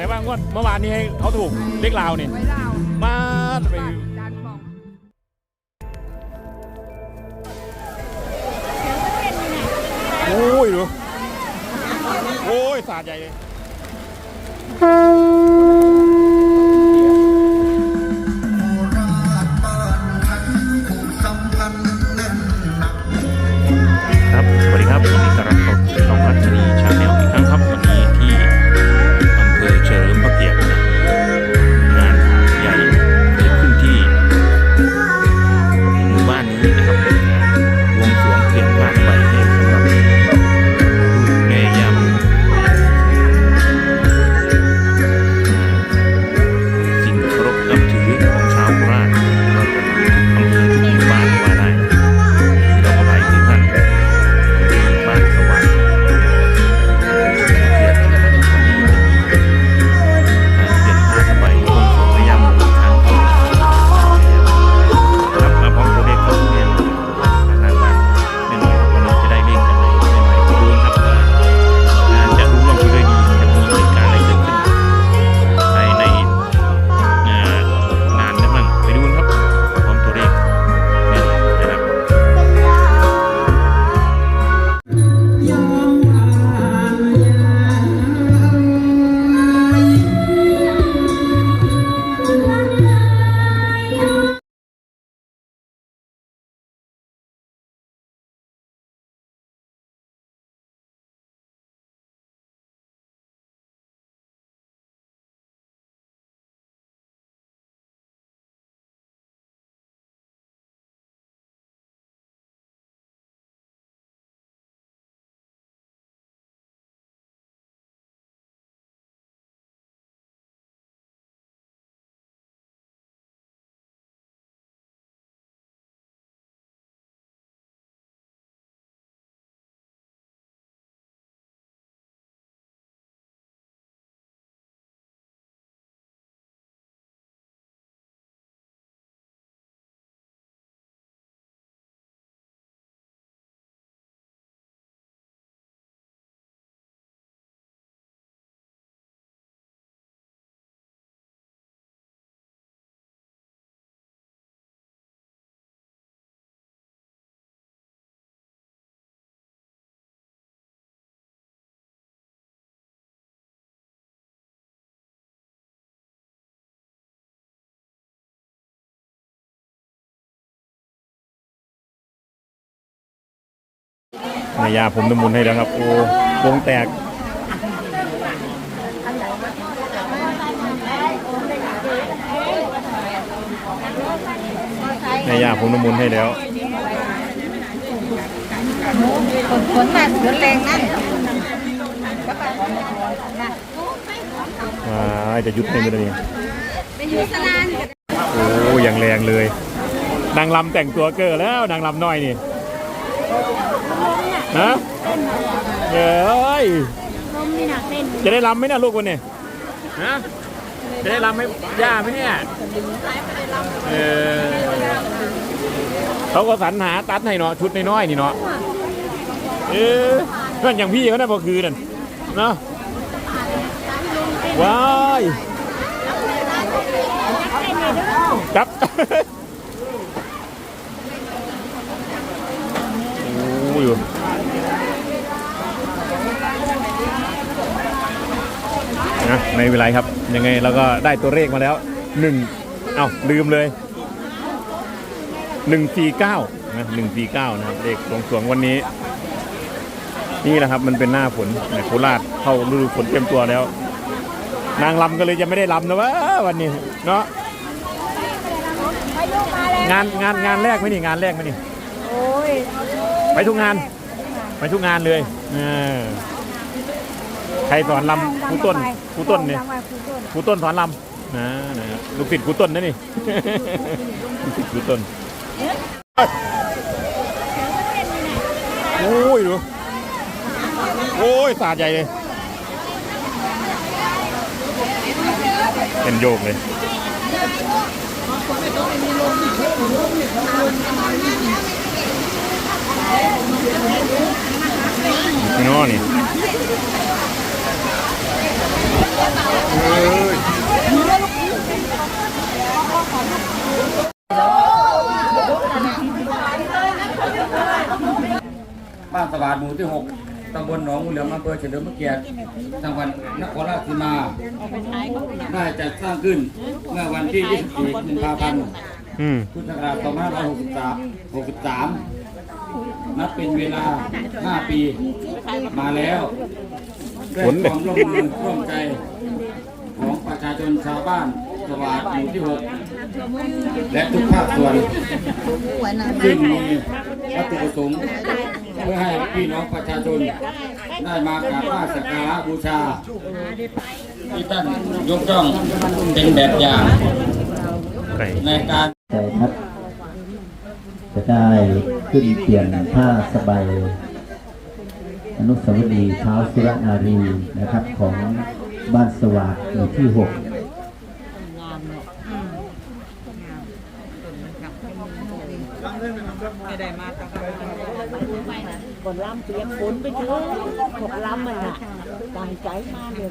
ไหนว่างวดเมื่อวานนี้ให้เขาถูกเลขลาวนี่ไว้ลาวมาไป จานบองโอ้ยดูโอ้ยสาดใหญ่เลย นายยาผมน้ำมุนให้แล้วครับ โอ้วงแตกนายยาผมน้ำมุนให้แล้วฝนฝนมาฝนแรงนั่นอ่าจะยุดให้ไม่ได้นี่เป็นยุสลานโอ้อย่างแรงเลย นางลำแต่งตัวเกอแล้วนางลำน้อยนี่ นะเอ้ยลมนี่หนักเต้นจะได้ลำไหมเนะลูกวันนี้ฮะจะได้ลำให้ย่าไหมเนี่ยเออเขาก็สรรหาตัดให้เนาะชุดน้อยๆนี่เนาะเออเพื่อนอย่างพี่เขาได้พอคืนนั่นเนาะว้ายจับ อ้ยนะไม่เป็นไรครับ ยังไงเราก็ได้ตัวเลขมาแล้วหนึ่งเอ้าลืมเลยหนึ่งสี่เก้านะหนึ่งสี่เก้านะครับเลขสวงสวงวันนี้ นี่แหละครับมันเป็นหน้าฝนในโคราชเข้าฤดูฝนเต็มตัวแล้ว นางลำก็เลยจะไม่ได้ลำนะวะวันนี้เนาะงานงานงานแรกไหมนี่งานแรกไหมนี่โอ้ย ไปทุกงาน ไปทุกงานเลยเออใครสอนลำครูต้นครูต้นเนี่ยครูต้นสอนลำนะนะลูกศิษย์ครูต้นนะนี่ลูกศิษย์ครูต้นโอ้ยดูโอ้ยสาดใหญ่เลยเป็นโยกเลยพี่ น้องนี่บ้านสวัสดหมู่ที่6ตำบลหนองงูเหลือมอำเภอเฉลิมพระเกียรติจังหวัดนครราชสีมาได้จัดสร้างขึ้นเมื่อวันที่ 24กุมภาพันธ์อืมพุทธศักราช2563 63 นับเป็นเวลา 5 ปี มาแล้วด้วยความร่วมมือร่วมใจ ของประชาชนชาวบ้านสวัสดหมู่ที่ 6 และทุกภาคส่วนซึ่งมีวัตถุประสงค์เพื่อให้พี่น้องประชาชนได้มากราบไหว้สักการะบูชา ที่ท่านยกย่องเป็นแบบอย่างในการใจครับ จะได้ขึ้นเปลี่ยนผ้าสบายอนุสาวรีย์เท้าสุรนารีนะครับของบ้านสวัสดหมู่ที่หกคนล้ำเปียกฝนไปเถอะพวกล้ำมันน่ะตั้งใจมาเดี๋ยว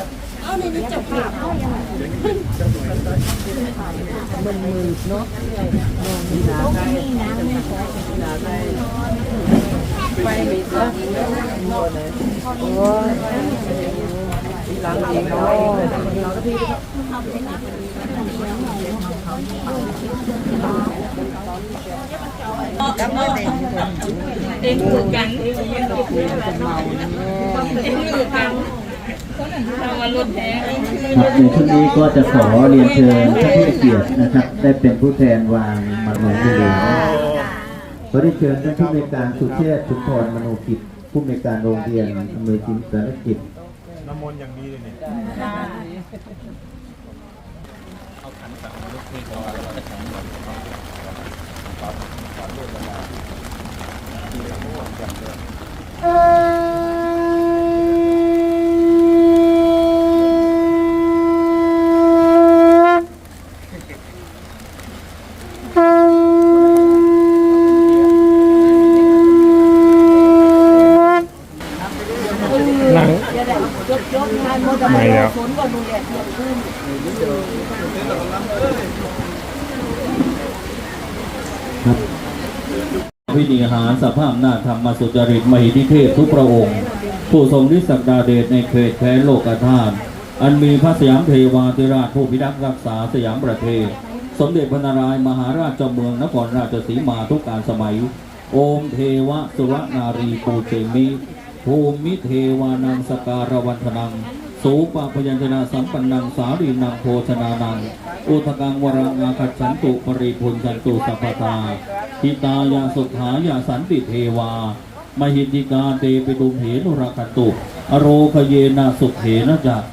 ล้ำโอ้ย ค รับในช่วงนี้ก็จะขอเรียนเชิญท่านผู้เกียรตินะครับ ได้เป็นผู้แทนวางมโนบุรีขอได้เชิญท่านผู้ในการสุเชษฐ์ชุมพรมโนกิจผู้ในการโรงเรียนอำนวยจินสารกิจน้ำมนต์อย่างดีเลยเนี่ยหนังไม่ แล้ววินิหารสภาพหน้าธรรมสุจริตมหิทธิเทพทุกพระองค์ ผู้ทรงฤทธิศักดาเดชในเขตแคว้นโลกธาตุอันมีพระสยามเทวาธิราชผู้พิทักษ์รักษาสยามประเทศ สมเด็จพระนารายณ์มหาราชเจ้าเมืองนครราชสีมาทุกการสมัย โอมเทวสุรนารีปูเจมิภูมิเทวานังสการวันธนัง สูปะพยัญชนะสัมปันนังสารีนังโภชนานัง อุทกังวรังอาคัจฉันตุปริพุนชันตุสัพพตาหิตายาสุขายาสันติเทวามหิติกาเตปิตุมเหนุราคันตุ อโรคเยนาสุขเหนะจัก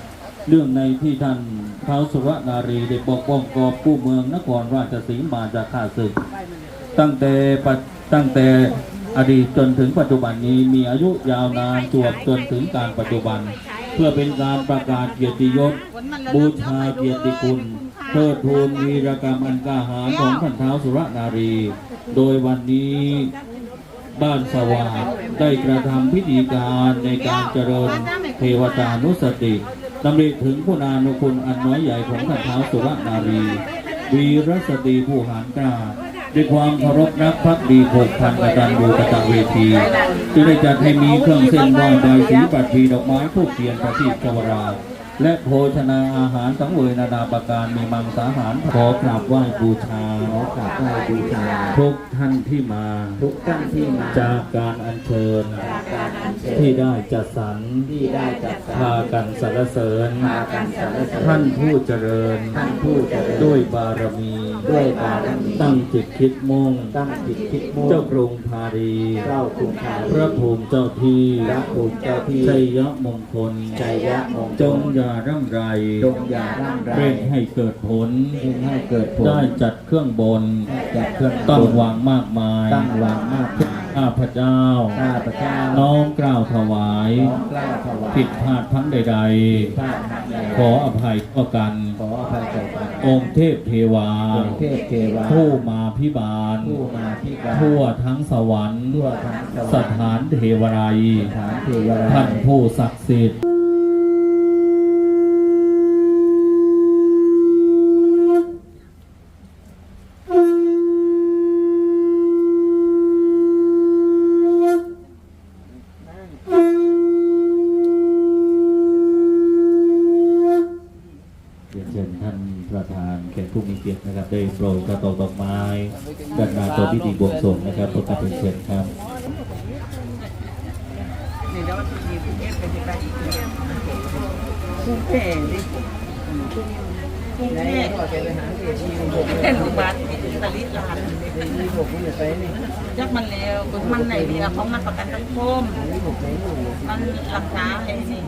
เรื่องในที่ท่านท้าวสุรนารีได้ปกป้องกอบผู้เมืองนครราชสีมาจากข้าศึก ตั้งแต่ตั้งแต่อดีตจนถึงปัจจุบันนี้มีอายุยาวนานจวบจนถึงการปัจจุบัน พื่อเป็นการประกาศเกียรติยศ บูชาเกียรติคุณเทิดทูนวีรกรรมอันกล้าหาญของท่านเท้าสุรนารี โดยวันนี้บ้านสว่างได้กระทำพิธีการในการเจริญเทวตานุสติดำริถึงคุณานุคุณอันน้อยใหญ่ของท่านเท้าสุรนารี วีรสตรีผู้หารกล้า ด้วยความเคารพรักพักดีหกพันกตันยูกตเวทีจึงได้จัดให้มีเครื่องเส้นไหว้ใบสีบัตรพีดอกไม้ผูกเทียนประทีปกวรา และโภชนาอาหารสังเวยนานาประการมีมังสาหารขอกราบไหว้บูชาขอกราบไหว้บูชาทุกท่านที่มา ทุกท่านที่มา จากการอัญเชิญการอัญเชิญ ที่ได้จัดสรรที่ได้จัดสรรพากันสรรเสริญพากันสรรเสริญ ท่านผู้เจริญ ท่านผู้เจริญ ด้วยบารมี ด้วยบารมี ตั้งจิตคิดมุ่ง ตั้งจิตคิดมุ่ง เจ้ากรุงพารีเจ้ากรุงพาลีพระภูมิเจ้าที่ พระภูมิเจ้าที่ชัยยะมงคลชัยยะมงคล จงอย่าร่ำไรจงอย่าร่ำไรเร่งให้เกิดผลเร่งให้เกิดผล ได้จัดเครื่องบนจัดเครื่องตั้งบนวางมากมาย ตั้งวางมากมายข้าพเจ้าข้าพเจ้า น้อมกล่าวถวายน้อมกล้าวถวายผิดพลาดทั้งใดพลาดทั้งใดๆ ขออภัยก็กันขออภัยต่อกันองค์เทพเทวาองค์เทพเทวา ผู้มาพิบาลผู้มาที่การทั่วทั้งสวรรค์ทั่วทั้งสวรรค์ สถานเทวไรยสถานเทวราท่านผู้ศักดิ์สิทธิ์เรียนเชิญท่านประธานแข กียรตินะครับได้โปรยกระตอกดอกไม้จัด้านตัวพิธีบวงสรวงนะครับประกาศเชิญครับเป็นบัตรตลิลานจักมันแล้วมันไหนดีอะของมันประกันสังคมมันรักษาให้นี่